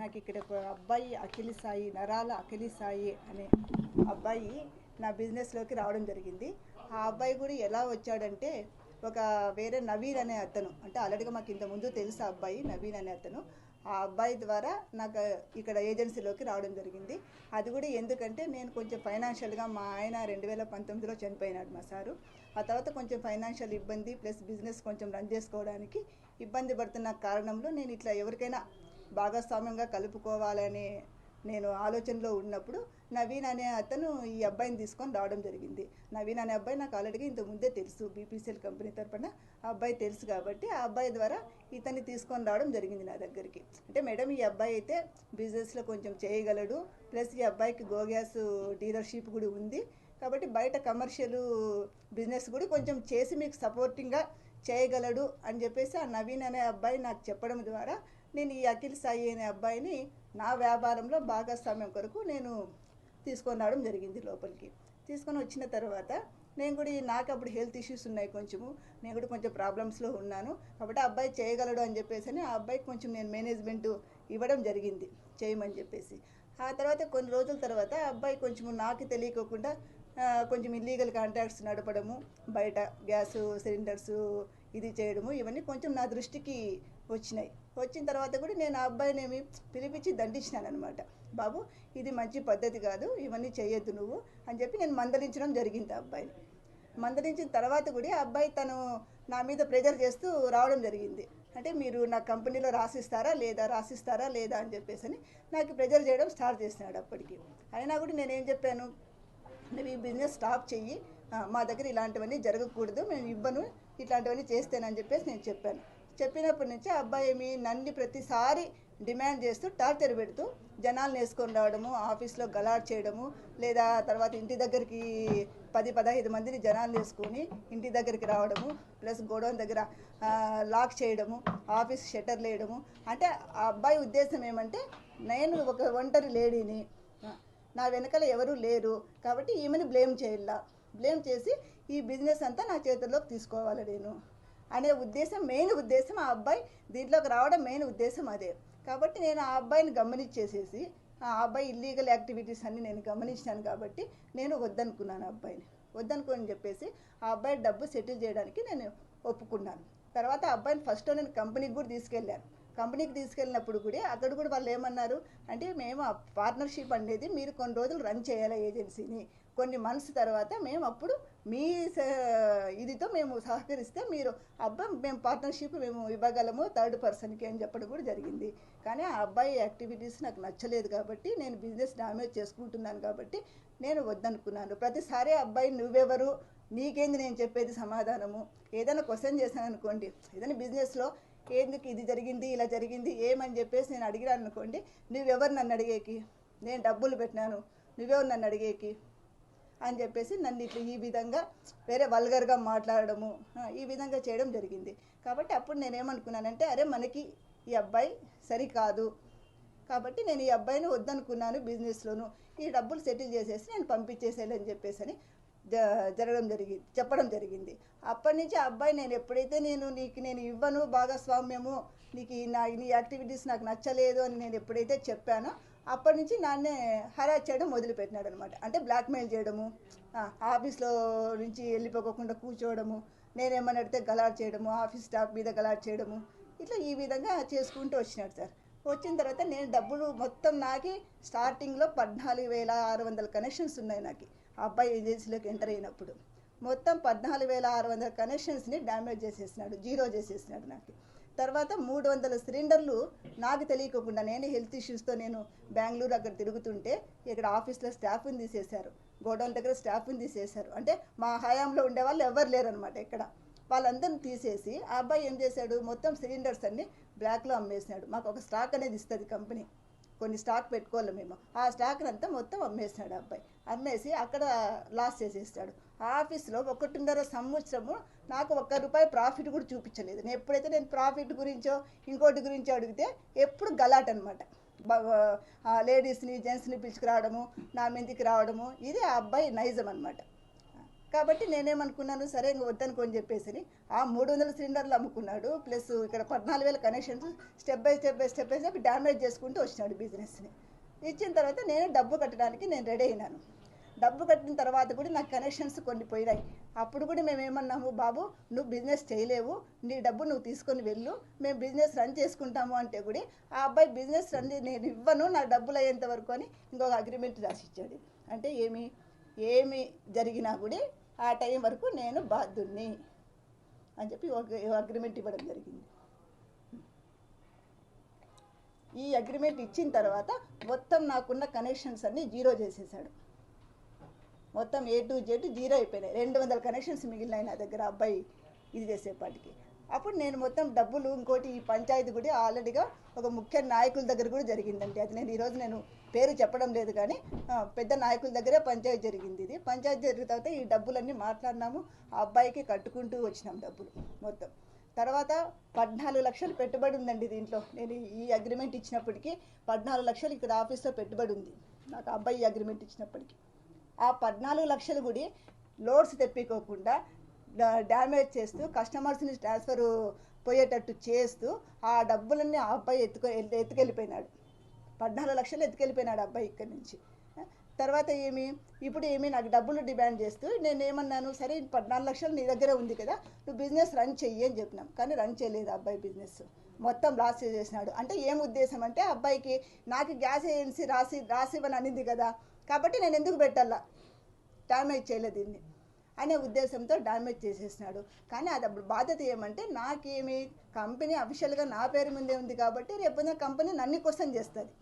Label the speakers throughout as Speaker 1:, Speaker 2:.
Speaker 1: నాకు ఇక్కడ ఒక అబ్బాయి అఖిలి సాయి నరాల అఖిలి సాయి అనే అబ్బాయి నా బిజినెస్లోకి రావడం జరిగింది. ఆ అబ్బాయి కూడా ఎలా వచ్చాడంటే ఒక వేరే నవీన్ అనే అతను అంటే ఆల్రెడీగా మాకు ఇంత ముందు తెలుసు ఆ అబ్బాయి నవీన్ అనే అతను. ఆ అబ్బాయి ద్వారా నాకు ఇక్కడ ఏజెన్సీలోకి రావడం జరిగింది. అది కూడా ఎందుకంటే నేను కొంచెం ఫైనాన్షియల్గా మా ఆయన రెండు వేల పంతొమ్మిదిలో చనిపోయినాడు మా సారు. ఆ తర్వాత కొంచెం ఫైనాన్షియల్ ఇబ్బంది ప్లస్ బిజినెస్ కొంచెం రన్ చేసుకోవడానికి ఇబ్బంది పడుతున్న కారణంలో నేను ఇట్లా ఎవరికైనా భాగస్వామ్యంగా కలుపుకోవాలని నేను ఆలోచనలో ఉన్నప్పుడు నవీన్ అనే అతను ఈ అబ్బాయిని తీసుకొని రావడం జరిగింది. నవీన్ అనే అబ్బాయి నాకు ఆల్రెడీ ఇంత ముందే తెలుసు. బీపీసీఎల్ కంపెనీ తరపున ఆ అబ్బాయి తెలుసు కాబట్టి ఆ అబ్బాయి ద్వారా ఇతన్ని తీసుకొని రావడం జరిగింది నా దగ్గరికి. అంటే మేడం ఈ అబ్బాయి అయితే బిజినెస్లో కొంచెం చేయగలడు. ప్లస్ ఈ అబ్బాయికి గో గ్యాస్ డీలర్షిప్ కూడా ఉంది. కాబట్టి బయట కమర్షియల్ బిజినెస్ కూడా కొంచెం చేసి మీకు సపోర్టింగ్గా చేయగలడు అని చెప్పేసి ఆ నవీన్ అనే అబ్బాయి నాకు చెప్పడం ద్వారా నేను ఈ అఖిల్ సాయి అనే అబ్బాయిని నా వ్యాపారంలో భాగస్వామ్యం కొరకు నేను తీసుకొని రావడం జరిగింది లోపలికి. తీసుకొని వచ్చిన తర్వాత నేను కూడా ఈ- నాకు అప్పుడు హెల్త్ ఇష్యూస్ ఉన్నాయి కొంచెము. నేను కూడా కొంచెం ప్రాబ్లమ్స్లో ఉన్నాను. కాబట్టి ఆ అబ్బాయి చేయగలడు అని చెప్పేసి అని ఆ అబ్బాయికి కొంచెం నేను మేనేజ్మెంట్ ఇవ్వడం జరిగింది. చేయమని చెప్పేసి. ఆ తర్వాత కొన్ని రోజుల తర్వాత అబ్బాయి కొంచెం నాకు తెలియకోకుండా కొంచెం ఇల్లీగల్ కాంట్రాక్ట్స్ నడపడము బయట గ్యాస్ సిలిండర్స్ ఇది చేయడము ఇవన్నీ కొంచెం నా దృష్టికి వచ్చినాయి. వచ్చిన తర్వాత కూడా నేను ఆ అబ్బాయిని పిలిపించి దండించినాను అనమాట బాబు ఇది మంచి పద్ధతి కాదు ఇవన్నీ చేయొద్దు నువ్వు అని చెప్పి నేను మందలించడం జరిగింది ఆ అబ్బాయిని. మందలించిన తర్వాత కూడా ఆ అబ్బాయి తను నా మీద ప్రెజర్ చేస్తూ రావడం జరిగింది. అంటే మీరు నా కంపెనీలో రాసిస్తారా లేదా రాసిస్తారా లేదా అని చెప్పేసి అని నాకు ప్రెజర్ చేయడం స్టార్ట్ చేసినాడు అప్పటికి. అయినా కూడా నేనేం చెప్పాను నువ్వు ఈ బిజినెస్ స్టాప్ చెయ్యి మా దగ్గర ఇలాంటివన్నీ జరగకూడదు మేము ఇవ్వను ఇట్లాంటివన్నీ చేస్తానని చెప్పేసి నేను చెప్పాను. చెప్పినప్పటి నుంచి అబ్బాయి మీ నన్ను ప్రతిసారి డిమాండ్ చేస్తూ టార్చర్ పెడుతూ జనాలు వేసుకొని రావడము ఆఫీస్లో గలాట్ చేయడము లేదా తర్వాత ఇంటి దగ్గరికి పది పదహైదు మందిని జనాలు వేసుకొని ఇంటి దగ్గరికి రావడము ప్లస్ గోడౌన్ దగ్గర లాక్ చేయడము ఆఫీస్ షట్టర్ వేయడము అంటే ఆ అబ్బాయి ఉద్దేశం ఏమంటే నేను ఒక ఒంటరి లేడీని నా వెనకాల ఎవరూ లేరు కాబట్టి ఈమెను బ్లేమ్ చేయాల? బ్లేమ్ చేసి ఈ బిజినెస్ అంతా నా చేతుల్లోకి తీసుకోవాలి నేను? అనే ఉద్దేశం మెయిన్ ఉద్దేశం ఆ అబ్బాయి దీంట్లోకి రావడం మెయిన్ ఉద్దేశం అదే. కాబట్టి నేను ఆ అబ్బాయిని గమనించేసేసి ఆ అబ్బాయి ఇల్లీగల్ యాక్టివిటీస్ అన్ని నేను గమనించాను కాబట్టి నేను వద్దనుకున్నాను ఆ అబ్బాయిని. వద్దనుకోని చెప్పేసి ఆ అబ్బాయి డబ్బు సెటిల్ చేయడానికి నేను ఒప్పుకున్నాను. తర్వాత ఆ అబ్బాయిని ఫస్ట్ నేను కంపెనీకి కూడా తీసుకెళ్ళాను. కంపెనీకి తీసుకెళ్ళినప్పుడు కూడా అక్కడ కూడా వాళ్ళు ఏమన్నారు అంటే మేము ఆ పార్ట్నర్షిప్ అనేది మీరు కొన్ని రోజులు రన్ చేయాలి ఏజెన్సీని కొన్ని మంత్స్ తర్వాత మేము అప్పుడు మీ స- ఇదితో మేము సహకరిస్తే మీరు అబ్బాయి మేము పార్ట్నర్షిప్ మేము ఇవ్వగలము థర్డ్ పర్సన్కి అని చెప్పడం కూడా జరిగింది. కానీ ఆ అబ్బాయి యాక్టివిటీస్ నాకు నచ్చలేదు కాబట్టి నేను బిజినెస్ డామేజ్ చేసుకుంటున్నాను కాబట్టి నేను వద్దనుకున్నాను. ప్రతిసారి అబ్బాయి నువ్వెవరు? నీకేంది నేను చెప్పేది సమాధానము? ఏదైనా క్వశ్చన్ చేశాను అనుకోండి ఏదైనా బిజినెస్లో ఎందుకు ఇది జరిగింది ఇలా జరిగింది ఏమని చెప్పేసి నేను అడిగినాను అనుకోండి నువ్వెవరు నన్ను అడిగేకి? నేను డబ్బులు పెట్టినాను నువ్వెవరు నన్ను అడిగేకి? అని చెప్పేసి నన్ను ఇట్లా ఈ విధంగా వేరే వల్గర్గా మాట్లాడడము ఈ విధంగా చేయడం జరిగింది. కాబట్టి అప్పుడు నేనేమనుకున్నానంటే అరే మనకి ఈ అబ్బాయి సరికాదు. కాబట్టి నేను ఈ అబ్బాయిని వద్దనుకున్నాను బిజినెస్లోను. ఈ డబ్బులు సెటిల్ చేసేసి నేను పంపించేసేయాలని చెప్పేసి అని జ- జరగడం జరిగింది చెప్పడం జరిగింది. అప్పటి నుంచి ఆ అబ్బాయి నేను ఎప్పుడైతే నేను నీకు నేను ఇవ్వను భాగస్వామ్యము నీకు ఈ నా నీ యాక్టివిటీస్ నాకు నచ్చలేదు అని నేను ఎప్పుడైతే చెప్పానో అప్పటి నుంచి నాన్నే హరాజ్ చేయడం మొదలుపెట్టినాడు అనమాట అంటే బ్లాక్మెయిల్ చేయడము ఆఫీస్లో నుంచి వెళ్ళిపోకుండా కూర్చోవడము నేనేమని అడిగితే గలాట్ చేయడము ఆఫీస్ స్టాఫ్ మీద గలాట్ చేయడము ఇట్లా ఈ విధంగా చేసుకుంటూ వచ్చినాడు సార్. వచ్చిన తర్వాత నేను డబ్బులు మొత్తం నాకి స్టార్టింగ్లో పద్నాలుగు వేల ఆరు వందల కనెక్షన్స్ ఉన్నాయి నాకు. ఆ అబ్బాయి ఏజెన్సీలోకి ఎంటర్ అయినప్పుడు. మొత్తం పద్నాలుగు వేల ఆరు వందల కనెక్షన్స్ని డ్యామేజ్ చేసేసినాడు జీరో చేసేసినాడు నాకు. తర్వాత మూడు వందల సిలిండర్లు నాకు తెలియకుండా నేను హెల్త్ ఇష్యూస్తో నేను బెంగళూరు అక్కడ తిరుగుతుంటే ఇక్కడ ఆఫీస్లో స్టాఫ్ని తీసేశారు. గోడౌన్ దగ్గర స్టాఫ్ని తీసేశారు. అంటే మా హయాంలో ఉండే వాళ్ళు ఎవరు లేరనమాట ఇక్కడ. వాళ్ళందరిని తీసేసి ఆ అబ్బాయి ఏం చేశాడు? మొత్తం సిలిండర్స్ అన్ని బ్లాక్లో అమ్మేసినాడు మాకు ఒక స్టాక్ అనేది ఇస్తుంది కంపెనీ. కొన్ని స్టాక్ పెట్టుకోవాలి మేము. ఆ స్టాక్ అంతా మొత్తం అమ్మేసినాడు ఆ అబ్బాయి. అమ్మేసి అక్కడ లాస్ చేసేస్తాడు. ఆఫీస్లో ఒకటిన్నర సంవత్సరము నాకు ఒక్క రూపాయి ప్రాఫిట్ కూడా చూపించలేదు. నేను ఎప్పుడైతే నేను ప్రాఫిట్ గురించో ఇంకోటి గురించో అడిగితే ఎప్పుడు గలాట్ అనమాట లేడీస్ని జెంట్స్ని పిలుచుకురావడము నా మీదకి రావడము ఇది ఆ అబ్బాయి నైజం అనమాట కాబట్టి నేనేమనుకున్నాను సరే ఇంక వద్దనుకోని చెప్పేసి ఆ మూడు వందల సిలిండర్లు అమ్ముకున్నాడు. ప్లస్ ఇక్కడ పద్నాలుగు వేల connections step by step by step by step damage చేసుకుంటూ వచ్చినాడు బిజినెస్ని. ఇచ్చిన తర్వాత నేను డబ్బు కట్టడానికి నేను రెడీ అయినాను. డబ్బు కట్టిన తర్వాత కూడా నాకు కనెక్షన్స్ కొన్ని పోయినాయి. అప్పుడు కూడా మేము ఏమన్నాము బాబు నువ్వు బిజినెస్ చేయలేవు. నీ డబ్బు నువ్వు తీసుకొని వెళ్ళు. మేము బిజినెస్ రన్ చేసుకుంటాము అంటే కూడా ఆ అబ్బాయి బిజినెస్ రన్ నేను ఇవ్వను నా డబ్బులు అయ్యేంత వరకు అని ఇంకొక అగ్రిమెంట్ రాసిచ్చాడు. అంటే ఏమి ఏమి జరిగినా కూడా ఆ టైం వరకు నేను బాధ్యుణ్ణి అని చెప్పి ఒక అగ్రిమెంట్ ఇవ్వడం జరిగింది. ఈ అగ్రిమెంట్ ఇచ్చిన తర్వాత మొత్తం నాకున్న కనెక్షన్స్ అన్నీ జీరో చేసేసాడు. మొత్తం ఏ టు జెడ్ జీరో అయిపోయినాయి. రెండు వందల కనెక్షన్స్ మిగిలినాయి నా దగ్గర అబ్బాయి ఇది చేసేపాటికి. అప్పుడు నేను మొత్తం డబ్బులు ఇంకోటి ఈ పంచాయతీ కూడా ఆల్రెడీగా ఒక ముఖ్య నాయకుల దగ్గర కూడా జరిగిందండి. అది నేను ఈరోజు నేను పేరు చెప్పడం లేదు కానీ పెద్ద నాయకుల దగ్గరే పంచాయతీ జరిగింది ఇది. పంచాయతీ జరిగిన తర్వాత ఈ డబ్బులన్నీ మాట్లాడినాము. ఆ అబ్బాయికి కట్టుకుంటూ వచ్చినాం డబ్బులు మొత్తం. తర్వాత పద్నాలుగు లక్షలు పెట్టుబడి ఉందండి దీంట్లో. నేను ఈ అగ్రిమెంట్ ఇచ్చినప్పటికీ పద్నాలుగు లక్షలు ఇక్కడ ఆఫీస్లో పెట్టుబడి ఉంది. నాకు అబ్బాయి అగ్రిమెంట్ ఇచ్చినప్పటికీ. ఆ పద్నాలుగు లక్షలు కూడా లోడ్స్ తెప్పికోకుండా డ్యామేజ్ చేస్తూ కస్టమర్స్ని ట్రాన్స్ఫర్ పోయేటట్టు చేస్తూ ఆ డబ్బులన్నీ ఆ అబ్బాయి ఎత్తుకో ఎత్తుకెళ్ళిపోయినాడు. పద్నాలుగు లక్షలు ఎత్తుకెళ్ళిపోయినాడు అబ్బాయి ఇక్కడి నుంచి. తర్వాత ఏమి ఇప్పుడు ఏమి నాకు డబ్బులు డిమాండ్ చేస్తూ నేను ఏమన్నాను సరే పద్నాలుగు లక్షలు నీ దగ్గర ఉంది కదా నువ్వు బిజినెస్ రన్ చెయ్యి అని చెప్పినాం. కానీ రన్ చేయలేదు ఆ అబ్బాయి బిజినెస్. మొత్తం లాస్ చేసేసినాడు. అంటే ఏం ఉద్దేశం అంటే అబ్బాయికి నాకు గ్యాస్ ఏజెన్సీ రాసి రాసివ్వని అనింది కదా కాబట్టి నేను ఎందుకు పెట్టాలా? డ్యామేజ్ చేయలేదు దీన్ని అనే ఉద్దేశంతో డ్యామేజ్ చేసేసినాడు. కానీ అది అప్పుడు బాధ్యత ఏమంటే నాకేమి కంపెనీ అఫీషియల్గా నా పేరు మీదే ఉంది కాబట్టి రేపు కంపెనీ నన్ను క్వశ్చన్ చేస్తుంది.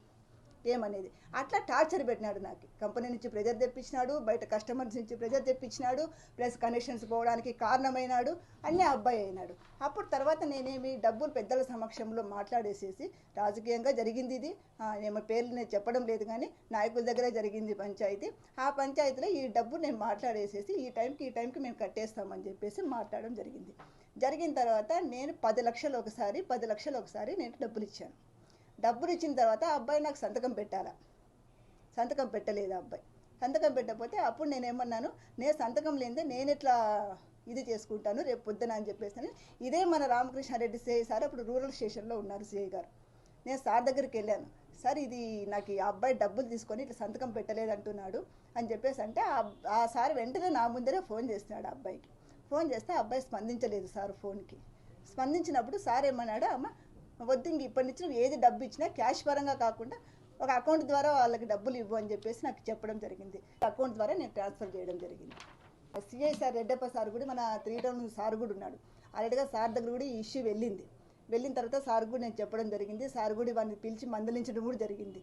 Speaker 1: ఏమనేది. అట్లా టార్చర్ పెట్టినాడు నాకు. కంపెనీ నుంచి ప్రెజర్ తెప్పించినాడు బయట కస్టమర్స్ నుంచి ప్రెజర్ తెప్పించినాడు ప్లస్ కనెక్షన్స్ పోవడానికి కారణమైనాడు అన్నీ ఆ అబ్బాయి అయినాడు. అప్పుడు తర్వాత నేనేమి డబ్బులు పెద్దల సమక్షంలో మాట్లాడేసేసి రాజకీయంగా జరిగింది ఇది. ఏమో పేర్లు నేను చెప్పడం లేదు కానీ నాయకుల దగ్గరే జరిగింది పంచాయతీ. ఆ పంచాయతీలో ఈ డబ్బు నేను మాట్లాడేసేసి ఈ టైంకి ఈ టైంకి మేము కట్టేస్తామని చెప్పేసి మాట్లాడడం జరిగింది. జరిగిన తర్వాత నేను పది లక్షలు ఒకసారి పది లక్షలు ఒకసారి నేను డబ్బులు ఇచ్చాను. డబ్బులు ఇచ్చిన తర్వాత ఆ అబ్బాయి నాకు సంతకం పెట్టాలా? సంతకం పెట్టలేదు ఆ అబ్బాయి. సంతకం పెట్టకపోతే అప్పుడు నేను ఏమన్నాను నేను సంతకం లేనిదే నేను ఎట్లా ఇది చేసుకుంటాను? రేపు పొద్దున అని చెప్పేసి ఇదే మన రామకృష్ణారెడ్డి సిఐ సార్ అప్పుడు రూరల్ స్టేషన్లో ఉన్నారు సిఐ గారు. నేను సార్ దగ్గరికి వెళ్ళాను. సార్ ఇది నాకు ఈ అబ్బాయి డబ్బులు తీసుకొని ఇట్లా సంతకం పెట్టలేదు అంటున్నాడు అని చెప్పేసి అంటే ఆ- సార్ వెంటనే నా ముందరే ఫోన్ చేస్తున్నాడు ఆ అబ్బాయికి. ఫోన్ చేస్తే అబ్బాయి స్పందించలేదు సార్ ఫోన్కి. స్పందించినప్పుడు సార్ ఏమన్నాడు అమ్మ వద్దు ఇంక ఇప్పటి నుంచి నువ్వు ఏది డబ్బు ఇచ్చినా క్యాష్ పరంగా కాకుండా ఒక అకౌంట్ ద్వారా వాళ్ళకి డబ్బులు ఇవ్వు అని చెప్పేసి నాకు చెప్పడం జరిగింది. అకౌంట్ ద్వారా నేను ట్రాన్స్ఫర్ చేయడం జరిగింది. సిఐ సార్ రెడ్డప్ప సార్ కూడా మన త్రీ టౌన్ సార్ కూడా ఉన్నాడు. ఆల్రెడీగా సార్ దగ్గర కూడా ఈ ఇష్యూ వెళ్ళింది. వెళ్ళిన తర్వాత సార్ కూడా నేను చెప్పడం జరిగింది. సార్ కూడా వాడిని పిలిచి మందలించడం కూడా జరిగింది.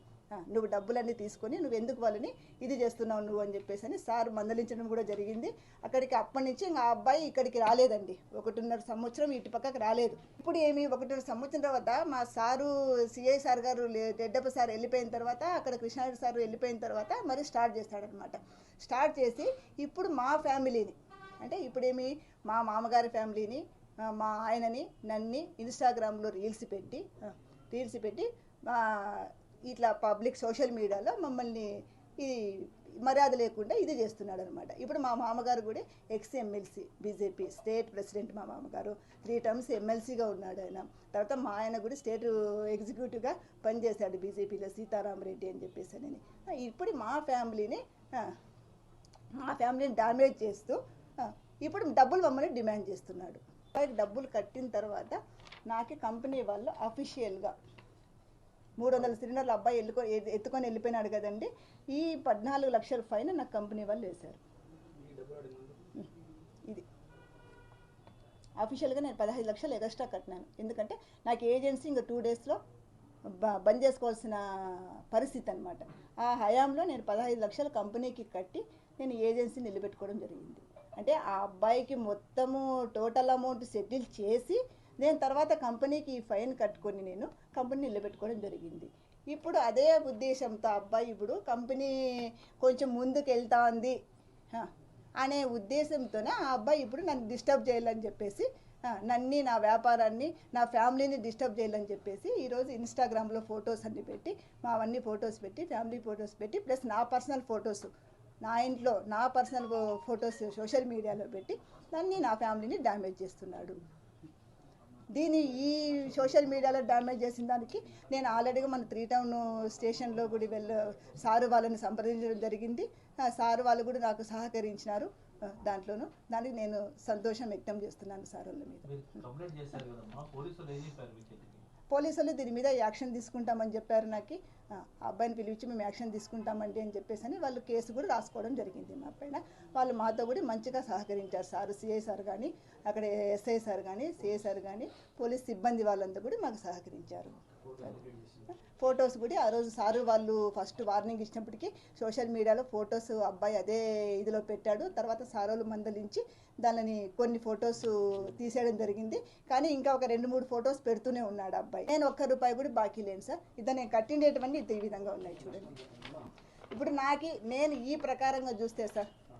Speaker 1: నువ్వు డబ్బులన్నీ తీసుకొని నువ్వు ఎందుకు వాళ్ళని ఇది చేస్తున్నావు నువ్వు అని చెప్పేసి అని సార్ మందలించడం కూడా జరిగింది. అక్కడికి అప్పటి నుంచి ఇంకా ఆ అబ్బాయి ఇక్కడికి రాలేదండి. ఒకటిన్నర సంవత్సరం ఇటు పక్కకు రాలేదు. ఇప్పుడు ఏమి ఒకటిన్నర సంవత్సరం తర్వాత మా సారు సిఐ సార్ గారు లే- రెడ్డప్ప సార్ వెళ్ళిపోయిన తర్వాత అక్కడ కృష్ణారెడ్డి సార్ వెళ్ళిపోయిన తర్వాత మరి స్టార్ట్ చేస్తాడనమాట స్టార్ట్ చేసి ఇప్పుడు మా ఫ్యామిలీని అంటే ఇప్పుడేమి మా మామగారి ఫ్యామిలీని మా ఆయనని నన్ని ఇన్స్టాగ్రామ్లో రీల్స్ పెట్టి రీల్స్ పెట్టి మా ఇట్లా పబ్లిక్ సోషల్ మీడియాలో మమ్మల్ని ఈ మర్యాద లేకుండా ఇది చేస్తున్నాడు అనమాట ఇప్పుడు మా మామగారు కూడా ex MLC BJP state president మా మామగారు. త్రీ టర్మ్స్ ఎమ్మెల్సీగా ఉన్నాడు ఆయన. తర్వాత మా ఆయన కూడా స్టేట్ ఎగ్జిక్యూటివ్గా పనిచేశాడు బీజేపీలో సీతారామరెడ్డి అని చెప్పేసి అని. ఇప్పుడు మా ఫ్యామిలీని మా ఫ్యామిలీని డామేజ్ చేస్తూ ఇప్పుడు డబ్బులు మమ్మల్ని డిమాండ్ చేస్తున్నాడు. అబ్బాయికి డబ్బులు కట్టిన తర్వాత నాకే కంపెనీ వాళ్ళు అఫీషియల్గా మూడు వందల సిలిండర్లు అబ్బాయి వెళ్ళుకో ఎత్తుకొని వెళ్ళిపోయినాడు కదండి. ఈ పద్నాలుగు లక్షల ఫైన్ నాకు కంపెనీ వాళ్ళు వేశారు. ఇది. అఫీషియల్గా నేను పదహైదు లక్షలు ఎక్స్ట్రా కట్టినాను. ఎందుకంటే నాకు ఏజెన్సీ ఇంకా టూ డేస్లో బ- బంద్ చేసుకోవాల్సిన పరిస్థితి అనమాట ఆ హయాంలో నేను పదహైదు లక్షల కంపెనీకి కట్టి నేను ఏజెన్సీని నిలబెట్టుకోవడం జరిగింది. అంటే ఆ అబ్బాయికి మొత్తము టోటల్ అమౌంట్ సెటిల్ చేసి నేను తర్వాత కంపెనీకి ఈ ఫైన్ కట్టుకొని నేను కంపెనీ నిలబెట్టుకోవడం జరిగింది. ఇప్పుడు అదే ఉద్దేశంతో ఆ అబ్బాయి ఇప్పుడు కంపెనీ కొంచెం ముందుకు వెళ్తా ఉంది అనే ఉద్దేశంతోనే ఆ అబ్బాయి ఇప్పుడు నన్ను డిస్టర్బ్ చేయాలని చెప్పేసి నన్ని నా వ్యాపారాన్ని నా ఫ్యామిలీని డిస్టర్బ్ చేయాలని చెప్పేసి ఈరోజు ఇన్స్టాగ్రామ్లో ఫొటోస్ అన్ని పెట్టి మా అవన్నీ ఫొటోస్ పెట్టి ఫ్యామిలీ ఫొటోస్ పెట్టి ప్లస్ నా పర్సనల్ ఫొటోస్ నా ఇంట్లో నా పర్సనల్ ఫొటోస్ సోషల్ మీడియాలో పెట్టి దాన్ని నా ఫ్యామిలీని డ్యామేజ్ చేస్తున్నాడు. దీని ఈ సోషల్ మీడియాలో డ్యామేజ్ చేసిన దానికి నేను ఆల్రెడీగా మన త్రీ టౌన్ స్టేషన్లో కూడా వెళ్ళ సారు వాళ్ళని సంప్రదించడం జరిగింది. సారు వాళ్ళు కూడా నాకు సహకరించినారు. దాంట్లోనూ దానికి నేను సంతోషం వ్యక్తం చేస్తున్నాను సార్ వాళ్ళ మీద.
Speaker 2: పోలీసులు
Speaker 1: దీని మీద యాక్షన్ తీసుకుంటామని చెప్పారు నాకు. ఆ అబ్బాయిని పిలిపించి మేము యాక్షన్ తీసుకుంటామండి అని చెప్పేసి అని వాళ్ళు కేసు కూడా రాసుకోవడం జరిగింది మా పైన. వాళ్ళు మాతో కూడా మంచిగా సహకరించారు సార్ సిఐ సార్ కానీ అక్కడ ఎస్ఐ సార్ కానీ సిఐ సార్ కానీ పోలీస్ సిబ్బంది వాళ్ళంతా కూడా మాకు సహకరించారు. ఫొటోస్ కూడా ఆ రోజు సారు వాళ్ళు ఫస్ట్ వార్నింగ్ ఇచ్చినప్పటికీ సోషల్ మీడియాలో ఫొటోస్ అబ్బాయి అదే ఇదిలో పెట్టాడు. తర్వాత సారోలు మందలించి దానిని కొన్ని ఫొటోస్ తీసేయడం జరిగింది. కానీ ఇంకా ఒక రెండు మూడు ఫొటోస్ పెడుతూనే ఉన్నాడు అబ్బాయి. నేను ఒక్క రూపాయి కూడా బాకీ లేను సార్. ఇద్దరు నేను కట్టిండేటివన్నీ ఈ విధంగా ఉన్నాయి చూడండి. ఇప్పుడు నాకు నేను ఈ ప్రకారంగా చూస్తే సార్